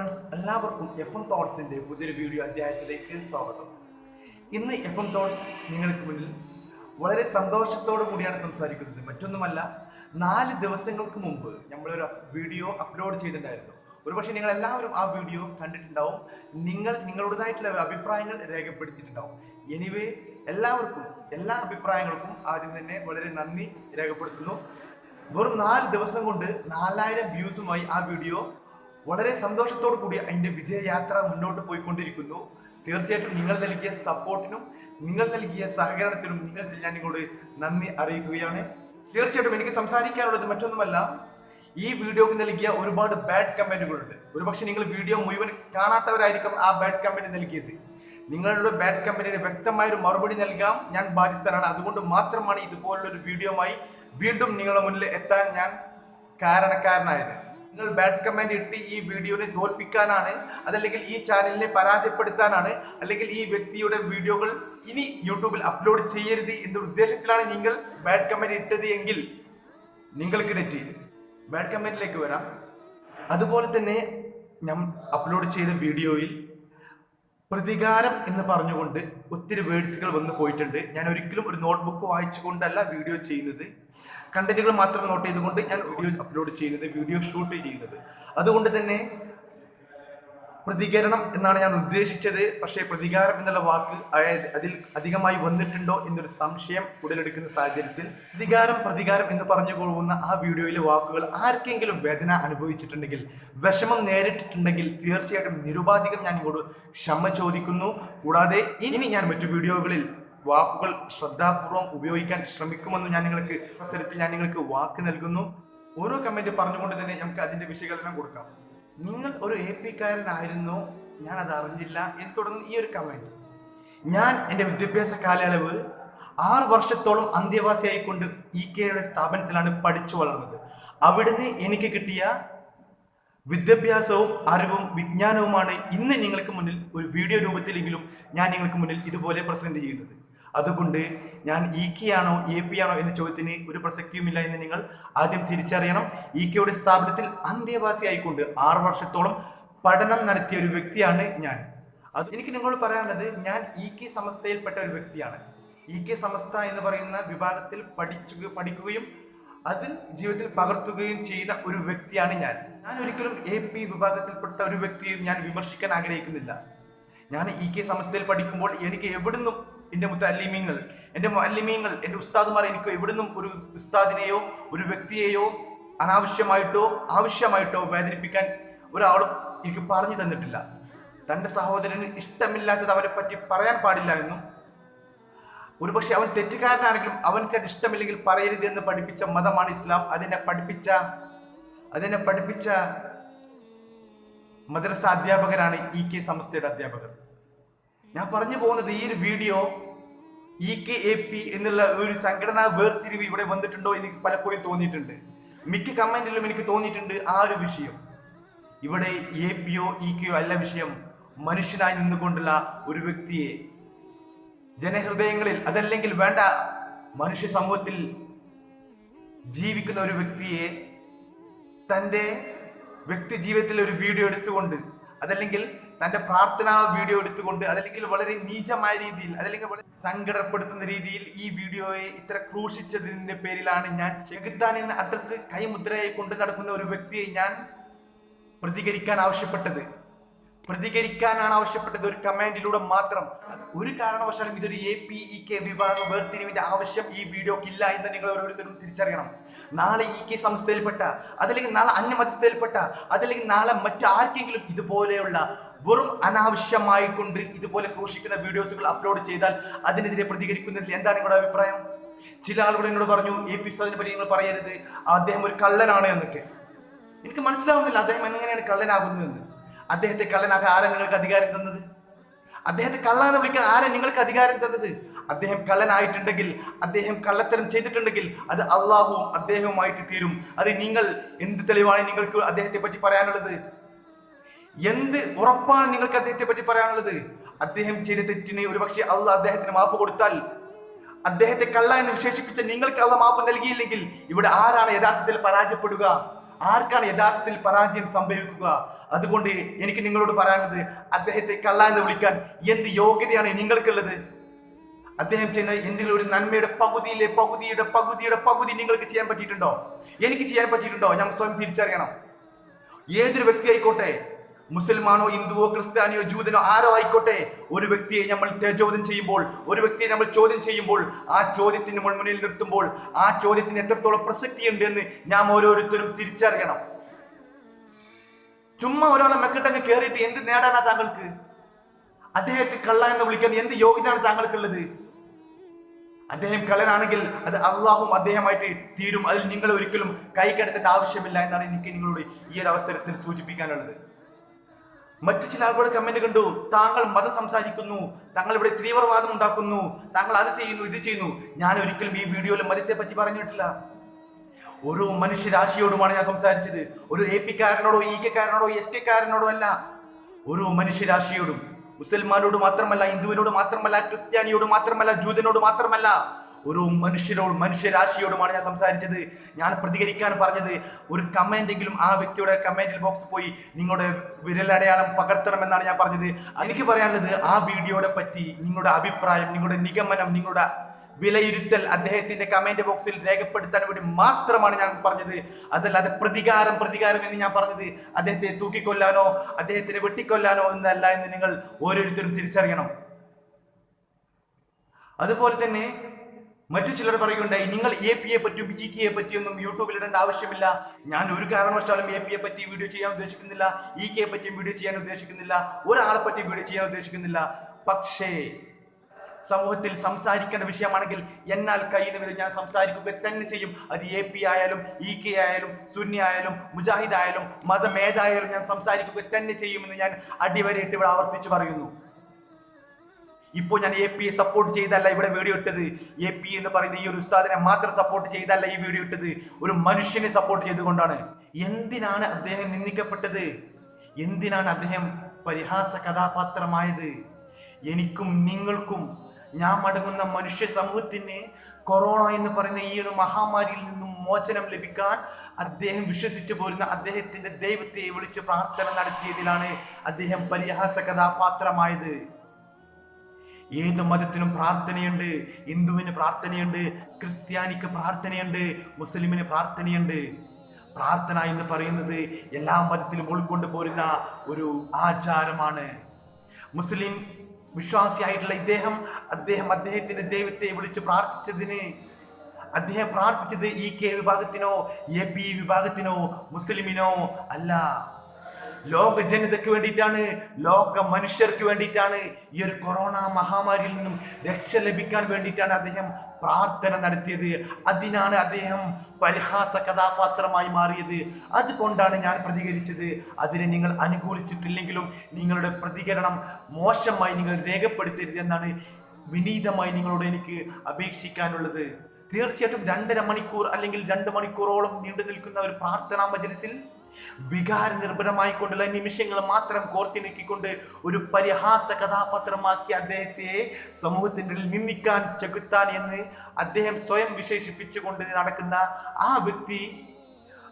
Friends എല്ലാവർക്കും F M തോട്ട്സിന്റെ പുതിയൊരു video അധ്യായത്തിലേക്ക് സ്വാഗതം. ഇന്ന് എഫ് എം തോട്ട്സ് നിങ്ങൾക്ക് മുന്നിൽ വളരെ സന്തോഷത്തോടു കൂടിയാണ് സംസാരിക്കുന്നത്. മറ്റൊന്നുമല്ല നാല് ദിവസങ്ങൾക്ക് മുമ്പ് നമ്മളൊരു വീഡിയോ അപ്ലോഡ് ചെയ്തിട്ടുണ്ടായിരുന്നു. ഒരുപക്ഷെ നിങ്ങൾ എല്ലാവരും ആ വീഡിയോ കണ്ടിട്ടുണ്ടാവും. നിങ്ങൾ നിങ്ങളുടേതായിട്ടുള്ള അഭിപ്രായങ്ങൾ രേഖപ്പെടുത്തിയിട്ടുണ്ടാവും. എനിവേ എല്ലാവർക്കും എല്ലാ അഭിപ്രായങ്ങൾക്കും ആദ്യം തന്നെ വളരെ നന്ദി രേഖപ്പെടുത്തുന്നു. വെറും നാല് ദിവസം കൊണ്ട് നാലായിരം വ്യൂസുമായി ആ വീഡിയോ വളരെ സന്തോഷത്തോടു കൂടി അതിന്റെ വിജയയാത്ര മുന്നോട്ട് പോയിക്കൊണ്ടിരിക്കുന്നു. തീർച്ചയായിട്ടും നിങ്ങൾ നൽകിയ സപ്പോർട്ടിനും നിങ്ങൾ നൽകിയ സഹകരണത്തിനും നിങ്ങൾ ഞാൻ നിങ്ങളോട് നന്ദി അറിയിക്കുകയാണ്. തീർച്ചയായിട്ടും എനിക്ക് സംസാരിക്കാനുള്ളത് മറ്റൊന്നുമല്ല ഈ വീഡിയോക്ക് നൽകിയ ഒരുപാട് ബാഡ് കമന്റുകളുണ്ട് ഒരുപക്ഷെ നിങ്ങൾ വീഡിയോ മുഴുവൻ കാണാത്തവരായിരിക്കും ആ ബാഡ് കമന്റ് നൽകിയത്. നിങ്ങളുടെ ബാഡ് കമന്റിന് വ്യക്തമായൊരു മറുപടി നൽകാം. ഞാൻ ബാധ്യസ്ഥനാണ്. അതുകൊണ്ട് മാത്രമാണ് ഇതുപോലുള്ള ഒരു വീഡിയോമായി വീണ്ടും നിങ്ങളുടെ മുന്നിൽ എത്താൻ ഞാൻ കാരണക്കാരനായത്. നിങ്ങൾ ബാഡ് കമന്റ് ഇട്ട് ഈ വീഡിയോനെ തോൽപ്പിക്കാനാണ് അതല്ലെങ്കിൽ ഈ ചാനലിനെ പരാജയപ്പെടുത്താനാണ് അല്ലെങ്കിൽ ഈ വ്യക്തിയുടെ വീഡിയോകൾ ഇനി യൂട്യൂബിൽ അപ്ലോഡ് ചെയ്യരുത് എന്ന ഉദ്ദേശത്തിലാണ് നിങ്ങൾ ബാഡ് കമന്റ് ഇട്ടത് എങ്കിൽ നിങ്ങൾക്ക് തെറ്റി. ബാഡ് കമന്റിലേക്ക് വരാം. അതുപോലെ തന്നെ ഞാൻ അപ്ലോഡ് ചെയ്ത വീഡിയോയിൽ പ്രതികാരം എന്ന് പറഞ്ഞുകൊണ്ട് ഒത്തിരി വേർഡ്സുകൾ വന്നു പോയിട്ടുണ്ട്. ഞാൻ ഒരിക്കലും ഒരു നോട്ട്ബുക്ക് വായിച്ചുകൊണ്ടല്ല വീഡിയോ ചെയ്യുന്നത്. കണ്ടന്റുകൾ മാത്രം നോട്ട് ചെയ്തുകൊണ്ട് ഞാൻ വീഡിയോ അപ്ലോഡ് ചെയ്യുന്നത് വീഡിയോ ഷൂട്ട് ചെയ്യുന്നത്. അതുകൊണ്ട് തന്നെ പ്രതികരണം എന്നാണ് ഞാൻ ഉദ്ദേശിച്ചത്. പക്ഷേ പ്രതികാരം എന്നുള്ള വാക്ക് അതിൽ അധികമായി വന്നിട്ടുണ്ടോ എന്നൊരു സംശയം ഉടലെടുക്കുന്ന സാഹചര്യത്തിൽ പ്രതികാരം പ്രതികാരം എന്ന് പറഞ്ഞു പോകുന്ന ആ വീഡിയോയിലെ വാക്കുകൾ ആർക്കെങ്കിലും വേദന അനുഭവിച്ചിട്ടുണ്ടെങ്കിൽ വിഷമം നേരിട്ടിട്ടുണ്ടെങ്കിൽ തീർച്ചയായിട്ടും നിരുപാധികം ഞാൻ ഇങ്ങോട്ട് ക്ഷമ ചോദിക്കുന്നു. കൂടാതെ ഇനി ഞാൻ മറ്റു വീഡിയോകളിൽ വാക്കുകൾ ശ്രദ്ധാപൂർവം ഉപയോഗിക്കാൻ ശ്രമിക്കുമെന്ന് ഞാൻ നിങ്ങൾക്ക് അവസരത്തിൽ ഞാൻ നിങ്ങൾക്ക് വാക്ക് നൽകുന്നു. ഓരോ കമന്റ് പറഞ്ഞുകൊണ്ട് തന്നെ നമുക്ക് അതിന്റെ വിശകലനം കൊടുക്കാം. നിങ്ങൾ ഒരു എ പി കാരനായിരുന്നു? ഞാൻ അത് അറിഞ്ഞില്ല. എന്ന് തുടങ്ങുന്ന ഈ ഒരു കമന്റ് ഞാൻ എന്റെ വിദ്യാഭ്യാസ കാലയളവ് ആറ് വർഷത്തോളം അന്ത്യവാസിയായിക്കൊണ്ട് ഇ കെയുടെ സ്ഥാപനത്തിലാണ് പഠിച്ചു വളർന്നത്. അവിടുന്ന് എനിക്ക് കിട്ടിയ വിദ്യാഭ്യാസവും അറിവും വിജ്ഞാനവുമാണ് ഇന്ന് നിങ്ങൾക്ക് മുന്നിൽ ഒരു വീഡിയോ രൂപത്തിലെങ്കിലും ഞാൻ നിങ്ങൾക്ക് മുന്നിൽ ഇതുപോലെ പ്രസന്റ് ചെയ്യുന്നത്. അതുകൊണ്ട് ഞാൻ ഇ കെ ആണോ എ പി ആണോ എന്ന ചോദ്യത്തിന് ഒരു പ്രസക്തിയുമില്ല എന്ന് നിങ്ങൾ ആദ്യം തിരിച്ചറിയണം. ഇ കെയുടെ സ്ഥാപനത്തിൽ അന്തേവാസിയായിക്കൊണ്ട് ആറ് വർഷത്തോളം പഠനം നടത്തിയ ഒരു വ്യക്തിയാണ് ഞാൻ. അത് എനിക്ക് നിങ്ങളോട് പറയാനുള്ളത് ഞാൻ ഇ കെ സമസ്തയിൽപ്പെട്ട ഒരു വ്യക്തിയാണ്. ഇ കെ സമസ്ത എന്ന് പറയുന്ന വിഭാഗത്തിൽ പഠിച്ചു പഠിക്കുകയും അത് ജീവിതത്തിൽ പകർത്തുകയും ചെയ്യുന്ന ഒരു വ്യക്തിയാണ് ഞാൻ. ഞാൻ ഒരിക്കലും എ പി വിഭാഗത്തിൽപ്പെട്ട ഒരു വ്യക്തിയും ഞാൻ വിമർശിക്കാൻ ആഗ്രഹിക്കുന്നില്ല. ഞാൻ ഇ കെ സമസ്തയിൽ പഠിക്കുമ്പോൾ എനിക്ക് എവിടുന്നും എന്റെ മുത്തല്ലിമീങ്ങൾ എന്റെ മുഅല്ലിമീങ്ങൾ എന്റെ ഉസ്താദുമാർ എനിക്ക് എവിടുന്നും ഒരു ഉസ്താദിനെയോ ഒരു വ്യക്തിയെയോ അനാവശ്യമായിട്ടോ ആവശ്യമായിട്ടോ വേദനിപ്പിക്കാൻ ഒരാളും എനിക്ക് പറഞ്ഞു തന്നിട്ടില്ല. തന്റെ സഹോദരന് ഇഷ്ടമില്ലാത്തത് അവനെ പറ്റി പറയാൻ പാടില്ല എന്നും ഒരുപക്ഷെ അവൻ തെറ്റുകാരനാണെങ്കിലും അവൻക്ക് അത് ഇഷ്ടമില്ലെങ്കിൽ പറയരുത് എന്ന് പഠിപ്പിച്ച മതമാണ് ഇസ്ലാം. അതിനെ പഠിപ്പിച്ച അതിനെ പഠിപ്പിച്ച മദ്രസ അധ്യാപകരാണ് ഇ കെ സംസ്ഥയുടെ അധ്യാപകർ. ഞാൻ പറഞ്ഞു പോകുന്നത് ഈ ഒരു video E K A P എന്നുള്ള ഒരു സംഘടനാ വേർതിരിവ് ഇവിടെ വന്നിട്ടുണ്ടോ എനിക്ക് പലപ്പോഴും തോന്നിയിട്ടുണ്ട്. മിക്ക കമന്റിലും എനിക്ക് തോന്നിയിട്ടുണ്ട് ആ ഒരു വിഷയം. ഇവിടെ എ പിയോ ഇ കെയോ അല്ല വിഷയം. മനുഷ്യനായി നിന്നുകൊണ്ടുള്ള ഒരു വ്യക്തിയെ ജനഹൃദയങ്ങളിൽ അതല്ലെങ്കിൽ വേണ്ട മനുഷ്യ സമൂഹത്തിൽ ജീവിക്കുന്ന ഒരു വ്യക്തിയെ തന്റെ വ്യക്തി ജീവിതത്തിൽ ഒരു വീഡിയോ എടുത്തുകൊണ്ട് അതല്ലെങ്കിൽ തന്റെ പ്രാർത്ഥനാ വീഡിയോ എടുത്തുകൊണ്ട് അതല്ലെങ്കിൽ വളരെ നീചമായ രീതിയിൽ അതല്ലെങ്കിൽ വളരെ സങ്കടപ്പെടുത്തുന്ന രീതിയിൽ ഈ വീഡിയോയെ ഇത്ര ക്രൂശിച്ചതിന്റെ പേരിലാണ് ഞാൻ ചെകുത്താൻ എന്ന അഡ്രസ് കൈമുദ്രയായി കൊണ്ട് നടക്കുന്ന ഒരു വ്യക്തിയെ ഞാൻ പ്രതികരിക്കാൻ ആവശ്യപ്പെട്ടത്. പ്രതികരിക്കാനാണ് ആവശ്യപ്പെട്ടത്. ഒരു കമാൻഡിലൂടെ മാത്രം. ഒരു കാരണവശാലും ഇതൊരു എ പി ഇ കെ വിഭാഗം വേർതിരിവിന്റെ ആവശ്യം ഈ വീഡിയോക്ക് ഇല്ല എന്ന് നിങ്ങൾ ഓരോരുത്തരും തിരിച്ചറിയണം. നാളെ ഇ കെ സംസ്ഥയിൽപ്പെട്ട അതല്ലെങ്കിൽ നാളെ അന്യമതസ്ഥയിൽപ്പെട്ട അതല്ലെങ്കിൽ നാളെ മറ്റാർക്കെങ്കിലും ഇതുപോലെയുള്ള വെറും അനാവശ്യമായി കൊണ്ട് ഇതുപോലെ ക്രൂശിക്കുന്ന വീഡിയോസുകൾ അപ്ലോഡ് ചെയ്താൽ അതിനെതിരെ പ്രതികരിക്കുന്നതിൽ എന്താണ് നിങ്ങളുടെ അഭിപ്രായം? ചില ആളുകൾ എന്നോട് പറഞ്ഞു എ പി സാദിനെ പറ്റി നിങ്ങൾ പറയരുത്. അദ്ദേഹം ഒരു കള്ളനാണ് എന്നൊക്കെ. എനിക്ക് മനസ്സിലാവുന്നില്ല അദ്ദേഹം എങ്ങനെയാണ് കള്ളനാകുന്നതെന്ന്. അദ്ദേഹത്തെ കള്ളനാക്കാൻ ആരാ നിങ്ങൾക്ക് അധികാരം തന്നത്? അദ്ദേഹത്തെ കള്ളാന്ന് വിളിക്കാൻ ആരാ നിങ്ങൾക്ക് അധികാരം തന്നത്? അദ്ദേഹം കള്ളനായിട്ടുണ്ടെങ്കിൽ അദ്ദേഹം കള്ളത്തരം ചെയ്തിട്ടുണ്ടെങ്കിൽ അത് അള്ളാഹുവും അദ്ദേഹവുമായിട്ട് തീരും. അത് നിങ്ങൾ എന്ത് തെളിവാണ് നിങ്ങൾക്ക് അദ്ദേഹത്തെ പറ്റി പറയാനുള്ളത്? എന്ത് ഉറപ്പാണ് നിങ്ങൾക്ക് അദ്ദേഹത്തെ പറ്റി പറയാനുള്ളത്? അദ്ദേഹം ചെയ്ത തെറ്റിന് ഒരുപക്ഷെ അള്ളാഹ് അദ്ദേഹത്തിന് മാപ്പ് കൊടുത്താൽ അദ്ദേഹത്തെ കള്ള എന്ന് വിശേഷിപ്പിച്ച നിങ്ങൾക്ക് അള്ള മാപ്പ് നൽകിയില്ലെങ്കിൽ ഇവിടെ ആരാണ് യഥാർത്ഥത്തിൽ പരാജയപ്പെടുക? ആർക്കാണ് യഥാർത്ഥത്തിൽ പരാജയം സംഭവിക്കുക? അതുകൊണ്ട് എനിക്ക് നിങ്ങളോട് പറയാനുള്ളത് അദ്ദേഹത്തെ കള്ള എന്ന് വിളിക്കാൻ എന്ത് യോഗ്യതയാണ് നിങ്ങൾക്കുള്ളത്? അദ്ദേഹം ചെയ്യുന്ന എന്തെങ്കിലും ഒരു നന്മയുടെ പകുതിയിലെ പകുതിയുടെ പകുതിയുടെ പകുതി നിങ്ങൾക്ക് ചെയ്യാൻ പറ്റിയിട്ടുണ്ടോ? എനിക്ക് ചെയ്യാൻ പറ്റിയിട്ടുണ്ടോ? ഞാൻ സ്വയം തിരിച്ചറിയണം. ഏതൊരു വ്യക്തി ആയിക്കോട്ടെ മുസൽമാനോ ഹിന്ദുവോ ക്രിസ്ത്യാനിയോ ജൂതനോ ആരോ ആയിക്കോട്ടെ ഒരു വ്യക്തിയെ നമ്മൾ ചോദ്യം ചെയ്യുമ്പോൾ ഒരു വ്യക്തിയെ നമ്മൾ ചോദ്യം ചെയ്യുമ്പോൾ ആ ചോദ്യത്തിന് നമ്മൾ മുന്നിൽ നിർത്തുമ്പോൾ ആ ചോദ്യത്തിന് എത്രത്തോളം പ്രസക്തി ഉണ്ട് എന്ന് നാം ഓരോരുത്തരും തിരിച്ചറിയണം. ചുമ്മാ ഒരാളെ മെക്കിട്ടങ്ങ് കയറിയിട്ട് എന്ത് നേടാനാ താങ്കൾക്ക്? അദ്ദേഹത്തെ കള്ള എന്ന് വിളിക്കാൻ എന്ത് യോഗ്യതയാണ് താങ്കൾക്കുള്ളത്? അദ്ദേഹം കള്ളനാണെങ്കിൽ അത് അള്ളാഹും അദ്ദേഹമായിട്ട് തീരും. അതിൽ നിങ്ങൾ ഒരിക്കലും കൈക്കടത്തേണ്ട ആവശ്യമില്ല എന്നാണ് എനിക്ക് നിങ്ങളോട് ഈ ഒരു അവസരത്തിൽ സൂചിപ്പിക്കാനുള്ളത്. മറ്റു ചില ആളുകളുടെ കമന്റ് കണ്ടു. താങ്കൾ മതം സംസാരിക്കുന്നു. താങ്കൾ ഇവിടെ തീവ്രവാദം ഉണ്ടാക്കുന്നു. താങ്കൾ അത് ചെയ്യുന്നു ഇത് ചെയ്യുന്നു. ഞാൻ ഒരിക്കലും ഈ വീഡിയോയിൽ മതത്തെ പറ്റി പറഞ്ഞിട്ടില്ല. ഒരു മനുഷ്യരാശിയോടുമാണ് ഞാൻ സംസാരിച്ചത്. ഒരു എ പി കാരനോടോ ഇ കെ കാരനോടോ എസ് കെ കാരനോടോ അല്ല. ഒരു മനുഷ്യരാശിയോടും മുസൽമാനോട് മാത്രമല്ല ഹിന്ദുവിനോട് മാത്രമല്ല ക്രിസ്ത്യാനിയോട് മാത്രമല്ല ജൂതനോട് മാത്രമല്ല ഒരു മനുഷ്യരോട് മനുഷ്യരാശിയോടുമാണ് ഞാൻ സംസാരിച്ചത്. ഞാൻ പ്രതികരിക്കാൻ പറഞ്ഞത്. ഒരു കമന്റെങ്കിലും ആ വ്യക്തിയുടെ കമന്റിൽ ബോക്സ് പോയി നിങ്ങളുടെ വിരലടയാളം പകർത്തണമെന്നാണ് ഞാൻ പറഞ്ഞത്. എനിക്ക് പറയാനുള്ളത് ആ വീഡിയോയെ പറ്റി നിങ്ങളുടെ അഭിപ്രായം നിങ്ങളുടെ നിഗമനം നിങ്ങളുടെ വിലയിരുത്തൽ അദ്ദേഹത്തിന്റെ കമന്റ് ബോക്സിൽ രേഖപ്പെടുത്താൻ വേണ്ടി മാത്രമാണ് ഞാൻ പറഞ്ഞത്. അതല്ലാതെ പ്രതികാരം പ്രതികാരം എന്ന് ഞാൻ പറഞ്ഞത് അദ്ദേഹത്തെ തൂക്കിക്കൊല്ലാനോ അദ്ദേഹത്തിനെ വെട്ടിക്കൊല്ലാനോ എന്നല്ല എന്ന് നിങ്ങൾ ഓരോരുത്തരും തിരിച്ചറിയണം. അതുപോലെ തന്നെ മറ്റു ചിലർ പറയുകയുണ്ടായി നിങ്ങൾ എ പി എ പറ്റിയും ഇ കെയെ പറ്റിയൊന്നും യൂട്യൂബിൽ ഇടേണ്ട ആവശ്യമില്ല. ഞാൻ ഒരു കാരണവശാലും എ പി എ പറ്റി വീഡിയോ ചെയ്യാൻ ഉദ്ദേശിക്കുന്നില്ല. ഇ കെയെ പറ്റിയും വീഡിയോ ചെയ്യാൻ ഉദ്ദേശിക്കുന്നില്ല. ഒരാളെ പറ്റി വീഡിയോ ചെയ്യാൻ ഉദ്ദേശിക്കുന്നില്ല. പക്ഷേ സമൂഹത്തിൽ സംസാരിക്കേണ്ട വിഷയമാണെങ്കിൽ എന്നാൽ കഴിയുന്ന വിധം ഞാൻ സംസാരിക്കുക തന്നെ ചെയ്യും. അത് എ പി ആയാലും ഇ കെ ആയാലും സുന്നി ആയാലും മുജാഹിദ് ആയാലും മതമേതായാലും ഞാൻ സംസാരിക്കുക തന്നെ ചെയ്യുമെന്ന് ഞാൻ അടിവരയിട്ട് ഇവിടെ ആവർത്തിച്ച് പറയുന്നു. ഇപ്പോൾ ഞാൻ എ പി സപ്പോർട്ട് ചെയ്തല്ല ഇവിടെ വീഡിയോ ഇട്ടത്. എ പി എന്ന് പറയുന്ന ഈ ഒരു ഉസ്താദിനെ മാത്രം സപ്പോർട്ട് ചെയ്തല്ല ഈ വീഡിയോ ഇട്ടത്. ഒരു മനുഷ്യനെ സപ്പോർട്ട് ചെയ്തുകൊണ്ടാണ്. എന്തിനാണ് അദ്ദേഹം നിന്ദിക്കപ്പെട്ടത്? എന്തിനാണ് അദ്ദേഹം പരിഹാസ കഥാപാത്രമായത്? എനിക്കും നിങ്ങൾക്കും ഞാൻ അടങ്ങുന്ന മനുഷ്യ സമൂഹത്തിന് കൊറോണ എന്ന് പറയുന്ന ഈ ഒരു മഹാമാരിയിൽ നിന്നും മോചനം ലഭിക്കാൻ അദ്ദേഹം വിശ്വസിച്ചു പോരുന്ന അദ്ദേഹത്തിന്റെ ദൈവത്തെ വിളിച്ച് പ്രാർത്ഥന നടത്തിയതിലാണ് അദ്ദേഹം പരിഹാസ കഥാപാത്രമായത്. ഏത് മതത്തിനും പ്രാർത്ഥനയുണ്ട്. ഹിന്ദുവിന് പ്രാർത്ഥനയുണ്ട്. ക്രിസ്ത്യാനിക്ക് പ്രാർത്ഥനയുണ്ട്. മുസ്ലിമിന് പ്രാർത്ഥനയുണ്ട്. പ്രാർത്ഥന എന്ന് പറയുന്നത് എല്ലാ മതത്തിലും ഉൾക്കൊണ്ടു പോരുന്ന ഒരു ആചാരമാണ്. മുസ്ലിം വിശ്വാസിയായിട്ടുള്ള ഇദ്ദേഹം അദ്ദേഹം അദ്ദേഹത്തിന്റെ ദൈവത്തെ വിളിച്ച് പ്രാർത്ഥിച്ചതിന് അദ്ദേഹം പ്രാർത്ഥിച്ചത് ഇ കെ വിഭാഗത്തിനോ എ പി വിഭാഗത്തിനോ മുസ്ലിമിനോ അല്ല. ലോക ജനതയ്ക്ക് വേണ്ടിയിട്ടാണ് ലോക മനുഷ്യർക്ക് വേണ്ടിയിട്ടാണ് ഈ ഒരു കൊറോണ മഹാമാരിയിൽ നിന്നും രക്ഷ ലഭിക്കാൻ വേണ്ടിയിട്ടാണ് അദ്ദേഹം പ്രാർത്ഥന നടത്തിയത്. അതിനാണ് അദ്ദേഹം പരിഹാസ കഥാപാത്രമായി മാറിയത്. അതുകൊണ്ടാണ് ഞാൻ പ്രതികരിച്ചത്. അതിനെ നിങ്ങൾ അനുകൂലിച്ചിട്ടില്ലെങ്കിലും നിങ്ങളുടെ പ്രതികരണം മോശമായി നിങ്ങൾ രേഖപ്പെടുത്തരുത് എന്നാണ് വിനീതമായി നിങ്ങളോട് എനിക്ക് അപേക്ഷിക്കാനുള്ളത്. തീർച്ചയായിട്ടും രണ്ടര മണിക്കൂർ അല്ലെങ്കിൽ രണ്ട് മണിക്കൂറോളം നീണ്ടു നിൽക്കുന്ന ഒരു പ്രാർത്ഥനാ മജലിസിൽ വികാര നിർഭരമായിക്കൊണ്ടുള്ള നിമിഷങ്ങൾ മാത്രം കോർത്തിണക്കിക്കൊണ്ട് ഒരു പരിഹാസ കഥാപാത്രമാക്കി അദ്ദേഹത്തെ സമൂഹത്തിന്റെ നിന്ദിക്കാൻ ചെകുത്താൻ എന്ന് അദ്ദേഹം സ്വയം വിശേഷിപ്പിച്ചുകൊണ്ട് നടക്കുന്ന ആ വ്യക്തി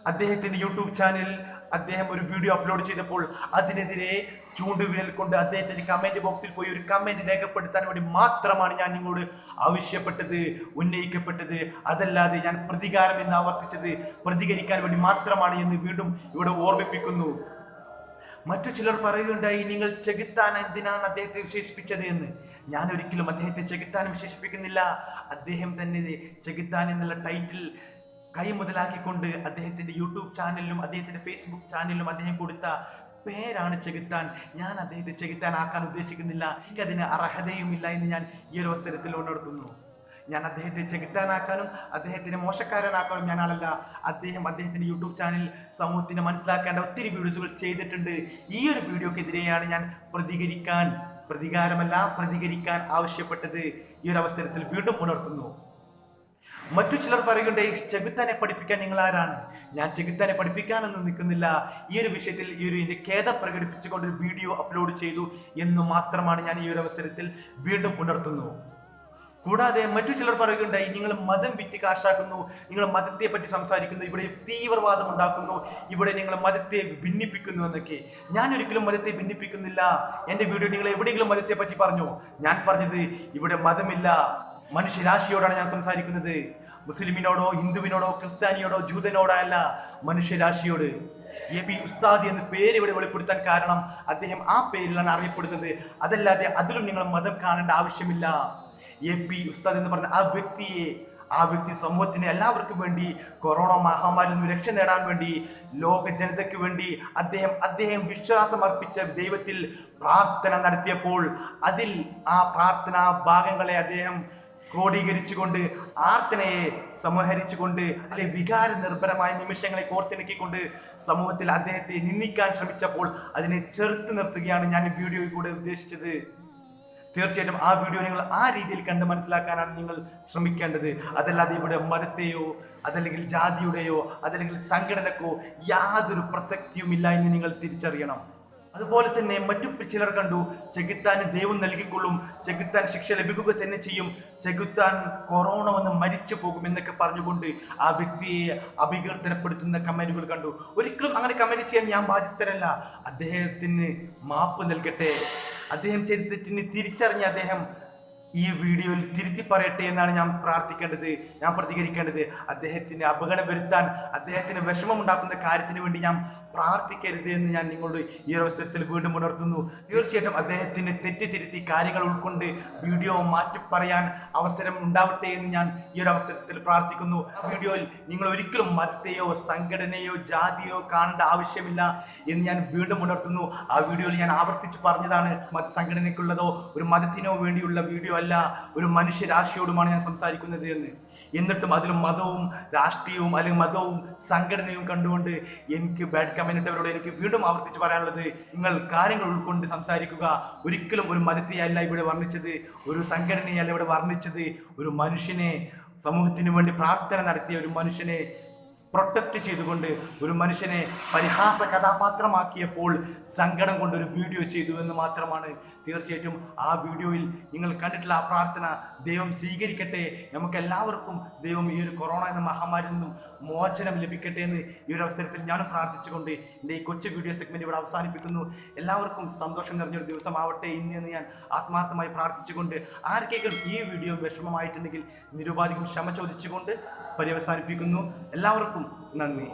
അദ്ദേഹത്തിന്റെ യൂട്യൂബ് ചാനൽ അദ്ദേഹം ഒരു വീഡിയോ അപ്ലോഡ് ചെയ്തപ്പോൾ അതിനെതിരെ ചൂണ്ടുവിരൽ കൊണ്ട് അദ്ദേഹത്തിന്റെ കമന്റ് ബോക്സിൽ പോയി ഒരു കമന്റ് രേഖപ്പെടുത്താൻ വേണ്ടി മാത്രമാണ് ഞാൻ നിങ്ങളോട് ആവശ്യപ്പെട്ടത് ഉന്നയിക്കപ്പെട്ടത്. അതല്ലാതെ ഞാൻ പ്രതികാരം എന്ന് ആവർത്തിച്ചത് പ്രതികരിക്കാൻ വേണ്ടി മാത്രമാണ് എന്ന് വീണ്ടും ഇവിടെ ഓർമ്മിപ്പിക്കുന്നു. മറ്റു ചിലർ പറയുകയുണ്ടായി നിങ്ങൾ ചെകുത്താൻ എന്തിനാണ് അദ്ദേഹത്തെ വിശേഷിപ്പിച്ചത് എന്ന്? ഞാൻ ഒരിക്കലും അദ്ദേഹത്തെ ചെകുത്താൻ വിശേഷിപ്പിക്കുന്നില്ല. അദ്ദേഹം തന്നെ ചെകുത്താൻ എന്നുള്ള ടൈറ്റിൽ കൈ മുതലാക്കിക്കൊണ്ട് അദ്ദേഹത്തിന്റെ യൂട്യൂബ് ചാനലിലും അദ്ദേഹത്തിന്റെ ഫേസ്ബുക്ക് ചാനലിലും അദ്ദേഹം കൊടുത്ത പേരാണ് ചെകുത്താൻ. ഞാൻ അദ്ദേഹത്തെ ചെകുത്താൻ ആക്കാൻ ഉദ്ദേശിക്കുന്നില്ല. എനിക്ക് അതിന് അർഹതയുമില്ല എന്ന് ഞാൻ ഈ ഒരു അവസരത്തിൽ ഉണർത്തുന്നു ഞാൻ അദ്ദേഹത്തെ ചെകുത്താനാക്കാനും അദ്ദേഹത്തിനെ മോശക്കാരനാക്കാനും ഞാൻ ആളല്ല. അദ്ദേഹം അദ്ദേഹത്തിന്റെ യൂട്യൂബ് ചാനൽ സമൂഹത്തിന് മനസ്സിലാക്കേണ്ട ഒത്തിരി വീഡിയോസുകൾ ചെയ്തിട്ടുണ്ട്. ഈ ഒരു വീഡിയോക്കെതിരെയാണ് ഞാൻ പ്രതികരിക്കാൻ പ്രതികാരമല്ല പ്രതികരിക്കാൻ ആവശ്യപ്പെട്ടത്. ഈ ഒരു അവസരത്തിൽ വീണ്ടും ഉണർത്തുന്നു. മറ്റു ചിലർ പറയുകയുണ്ട് ചെകുത്താനെ പഠിപ്പിക്കാൻ നിങ്ങൾ ആരാണ്? ഞാൻ ചെകുത്താനെ പഠിപ്പിക്കാനൊന്നും നിൽക്കുന്നില്ല. ഈ ഒരു വിഷയത്തിൽ ഈ ഒരു എന്റെ ഖേദം പ്രകടിപ്പിച്ചുകൊണ്ട് ഒരു വീഡിയോ അപ്ലോഡ് ചെയ്തു എന്ന് മാത്രമാണ് ഞാൻ ഈ ഒരു അവസരത്തിൽ വീണ്ടും ഉണർത്തുന്നു. കൂടാതെ മറ്റു ചിലർ പറയുകയുണ്ടായി നിങ്ങൾ മതം വിറ്റ് കാശാക്കുന്നു നിങ്ങൾ മതത്തെ പറ്റി സംസാരിക്കുന്നു ഇവിടെ തീവ്രവാദം ഉണ്ടാക്കുന്നു ഇവിടെ നിങ്ങൾ മതത്തെ ഭിന്നിപ്പിക്കുന്നു എന്നൊക്കെ. ഞാൻ ഒരിക്കലും മതത്തെ ഭിന്നിപ്പിക്കുന്നില്ല. എന്റെ വീഡിയോ നിങ്ങൾ എവിടെയെങ്കിലും മതത്തെ പറ്റി പറഞ്ഞു. ഞാൻ പറഞ്ഞത് ഇവിടെ മതമില്ല. മനുഷ്യരാശിയോടാണ് ഞാൻ സംസാരിക്കുന്നത്. മുസ്ലിമിനോടോ ഹിന്ദുവിനോടോ ക്രിസ്ത്യാനിയോടോ ജൂതനോടോ അല്ല മനുഷ്യരാശിയോട്. എ പി ഉസ്താദ് എന്ന പേര് ഇവിടെ വെളിപ്പെടുത്താൻ കാരണം അദ്ദേഹം ആ പേരിലാണ് അറിയപ്പെടുന്നത്. അതല്ലാതെ അതിലും നിങ്ങൾ മതം കാണേണ്ട ആവശ്യമില്ല. എ പി ഉസ്താദ് എന്ന് പറഞ്ഞ ആ വ്യക്തിയെ ആ വ്യക്തി സമൂഹത്തിന് എല്ലാവർക്കും വേണ്ടി കൊറോണ മഹാമാരിയിൽ നിന്ന് രക്ഷ നേടാൻ വേണ്ടി ലോക ജനതയ്ക്ക് വേണ്ടി അദ്ദേഹം അദ്ദേഹം വിശ്വാസം അർപ്പിച്ച ദൈവത്തിൽ പ്രാർത്ഥന നടത്തിയപ്പോൾ അതിൽ ആ പ്രാർത്ഥനാ ഭാഗങ്ങളെ അദ്ദേഹം ക്രോഡീകരിച്ചുകൊണ്ട് ആർത്തനയെ സമാഹരിച്ചുകൊണ്ട് അല്ലെ വികാര നിർഭരമായ നിമിഷങ്ങളെ കോർത്തിണക്കിക്കൊണ്ട് സമൂഹത്തിൽ അദ്ദേഹത്തെ നിന്ദിക്കാൻ ശ്രമിച്ചപ്പോൾ അതിനെ ചെറുത്ത് നിർത്തുകയാണ് ഞാൻ വീഡിയോയിൽ കൂടെ ഉദ്ദേശിച്ചത്. തീർച്ചയായിട്ടും ആ വീഡിയോ നിങ്ങൾ ആ രീതിയിൽ കണ്ട് മനസ്സിലാക്കാനാണ് നിങ്ങൾ ശ്രമിക്കേണ്ടത്. അതല്ലാതെ ഇവിടെ മതത്തെയോ അതല്ലെങ്കിൽ ജാതിയുടെയോ അതല്ലെങ്കിൽ സംഘടനക്കോ യാതൊരു പ്രസക്തിയുമില്ല എന്ന് നിങ്ങൾ തിരിച്ചറിയണം. അതുപോലെ തന്നെ മറ്റു ചിലർ കണ്ടു ചെകുത്താന് ദൈവം നൽകിക്കൊള്ളും ചെകുത്താൻ ശിക്ഷ ലഭിക്കുക തന്നെ ചെയ്യും ചെകുത്താൻ കൊറോണ വന്ന് മരിച്ചു പോകും എന്നൊക്കെ പറഞ്ഞുകൊണ്ട് ആ വ്യക്തിയെ അഭികീർത്തനപ്പെടുത്തുന്ന കമന്റുകൾ കണ്ടു. ഒരിക്കലും അങ്ങനെ കമന്റ് ചെയ്യാൻ ഞാൻ ബാധ്യസ്ഥരല്ല. അദ്ദേഹത്തിന് മാപ്പ് നൽകട്ടെ. അദ്ദേഹം ചരിത്രത്തിന് തിരിച്ചറിഞ്ഞ അദ്ദേഹം ഈ വീഡിയോയിൽ തിരുത്തി പറയട്ടെ എന്നാണ് ഞാൻ പ്രാർത്ഥിക്കേണ്ടത് ഞാൻ പ്രതികരിക്കേണ്ടത്. അദ്ദേഹത്തിന് അപകടം വരുത്താൻ അദ്ദേഹത്തിന് വിഷമമുണ്ടാക്കുന്ന കാര്യത്തിന് വേണ്ടി ഞാൻ പ്രാർത്ഥിക്കരുത് എന്ന് ഞാൻ നിങ്ങളുടെ ഈ അവസരത്തിൽ വീണ്ടും ഉണർത്തുന്നു. തീർച്ചയായിട്ടും അദ്ദേഹത്തിന് തെറ്റ് തിരുത്തി കാര്യങ്ങൾ ഉൾക്കൊണ്ട് വീഡിയോ മാറ്റി പറയാൻ അവസരം ഉണ്ടാവട്ടെ എന്ന് ഞാൻ ഈ ഒരു അവസരത്തിൽ പ്രാർത്ഥിക്കുന്നു. ആ വീഡിയോയിൽ നിങ്ങൾ ഒരിക്കലും മതത്തെയോ സംഘടനയോ ജാതിയോ കാണേണ്ട ആവശ്യമില്ല എന്ന് ഞാൻ വീണ്ടും ഉണർത്തുന്നു. ആ വീഡിയോയിൽ ഞാൻ ആവർത്തിച്ച് പറഞ്ഞതാണ് മത സംഘടനയ്ക്കുള്ളതോ ഒരു മതത്തിനോ വേണ്ടിയുള്ള വീഡിയോ അല്ല ഒരു മനുഷ്യരാശിയോടുമാണ് ഞാൻ സംസാരിക്കുന്നത് എന്ന്. എന്നിട്ടും അതിലും മതവും രാഷ്ട്രീയവും അല്ലെങ്കിൽ മതവും സംഘടനയും കണ്ടുകൊണ്ട് എനിക്ക് ബാഡ് കമന്റ് ഇട്ടവരോട് എനിക്ക് വീണ്ടും ആവർത്തിച്ച് പറയാനുള്ളത് നിങ്ങൾ കാര്യങ്ങൾ ഉൾക്കൊണ്ട് സംസാരിക്കുക. ഒരിക്കലും ഒരു മതത്തെയല്ല ഇവിടെ വർണിച്ചത് ഒരു സംഘടനയല്ല ഇവിടെ വർണിച്ചത്. ഒരു മനുഷ്യനെ സമൂഹത്തിന് വേണ്ടി പ്രാർത്ഥന നടത്തിയ ഒരു മനുഷ്യനെ പ്രൊട്ടക്റ്റ് ചെയ്തുകൊണ്ട് ഒരു മനുഷ്യനെ പരിഹാസ കഥാപാത്രമാക്കിയപ്പോൾ സങ്കടം കൊണ്ട് ഒരു വീഡിയോ ചെയ്തു എന്ന് മാത്രമാണ്. തീർച്ചയായിട്ടും ആ വീഡിയോയിൽ നിങ്ങൾ കണ്ടിട്ടുള്ള ആ പ്രാർത്ഥന ദൈവം സ്വീകരിക്കട്ടെ. നമുക്ക് എല്ലാവർക്കും ദൈവം ഈ ഒരു കൊറോണ എന്ന മഹാമാരിയിൽ നിന്നും മോചനം ലഭിക്കട്ടെ എന്ന് ഈ ഒരു അവസരത്തിൽ ഞാനും പ്രാർത്ഥിച്ചുകൊണ്ട് എന്റെ ഈ കൊച്ചു വീഡിയോ സെഗ്മെന്റ് ഇവിടെ അവസാനിപ്പിക്കുന്നു. എല്ലാവർക്കും സന്തോഷം നിറഞ്ഞൊരു ദിവസമാവട്ടെ. ഇന്ന് എന്ന് ഞാൻ ആത്മാർത്ഥമായി പ്രാർത്ഥിച്ചുകൊണ്ട് ആർക്കെങ്കിലും ഈ വീഡിയോ വിഷമമായിട്ടുണ്ടെങ്കിൽ നിരുപാധികം ക്ഷമ ചോദിച്ചുകൊണ്ട് പര്യവസാനിപ്പിക്കുന്നു. എല്ലാവർക്കും നന്ദി.